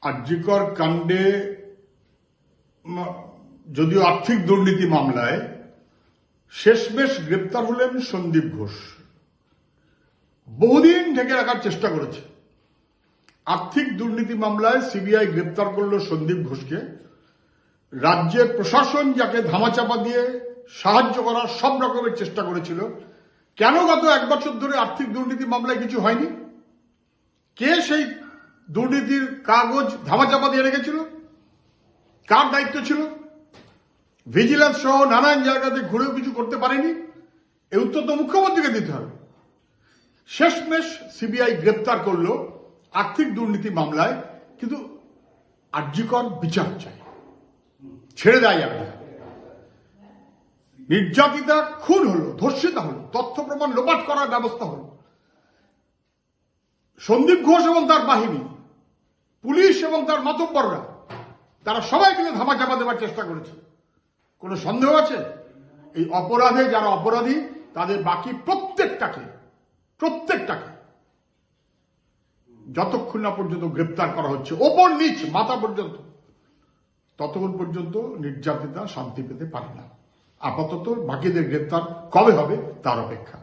আর্যিকর কাণ্ডে যদিও আর্থিক দুর্নীতি মামলায়, শেষমেশ গ্রেপ্তার হলেন সন্দীপ ঘোষ। বহুদিন ঢেকে রাখার চেষ্টা করেছে। আর্থিক দুর্নীতি মামলায় সিবিআই গ্রেপ্তার করল সন্দীপ ঘোষকে। রাজ্যের প্রশাসন যাকে ধামাচাপা দিয়ে সাহায্য করার সব রকমের চেষ্টা করেছিল। কেন গত এক বছর ধরে আর্থিক দুর্নীতি মামলায় কিছু হয়নি? কে সেই দুর্নীতির কাগজ ধামাচাপা দিয়ে রেখেছিল। কার দায়িত্ব ছিল? ভিজিলেন্স সহ নানান জায়গাতে ঘুরেও কিছু করতে পারেনি। এই উত্তর তো মুখ্যমন্ত্রীকে দিতে হবে। শেষমেশ সিবিআই গ্রেপ্তার করল আর্থিক দুর্নীতি মামলায়, কিন্তু আর্যিকর বিচার চাই। ছেড়ে দেয় যাবে। নির্যাতিতা খুন হলো, ধর্ষিতা হলো, তথ্য প্রমাণ লোপাট করার ব্যবস্থা হলো। সন্দীপ ঘোষ এবং তার বাহিনী পুলিশ এবং তার মাতব্বররা, তারা সবাই মিলে ধামাচাপা দেওয়ার চেষ্টা করেছে। কোনো সন্দেহ আছে? এই অপরাধে যারা অপরাধী, তাদের বাকি প্রত্যেকটাকে প্রত্যেকটাকে যতক্ষণ না পর্যন্ত গ্রেপ্তার করা হচ্ছে, ওপর নিচ, মাথা পর্যন্ত, ততক্ষণ পর্যন্ত নির্যাতিতা শান্তি পেতে পারে না। আপাতত বাকিদের গ্রেপ্তার কবে হবে তার অপেক্ষা।